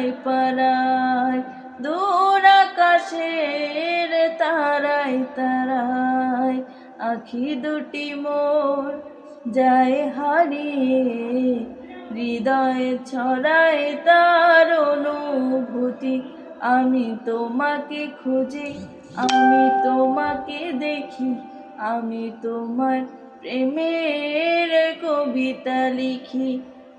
পাড়ায় পাড়ায়, দূর আকাশের তারায় তারায়, আখি দুটি মোর যায় হারিয়ে, হৃদয়ে ছড়ায় তার অনুভূতি, আমি তোমাকে খুঁজি, আমি তোমাকে দেখি, আমি তোমার প্রেমের কবিতা লিখি।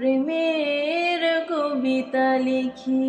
প্রেমের কবিতা লিখি।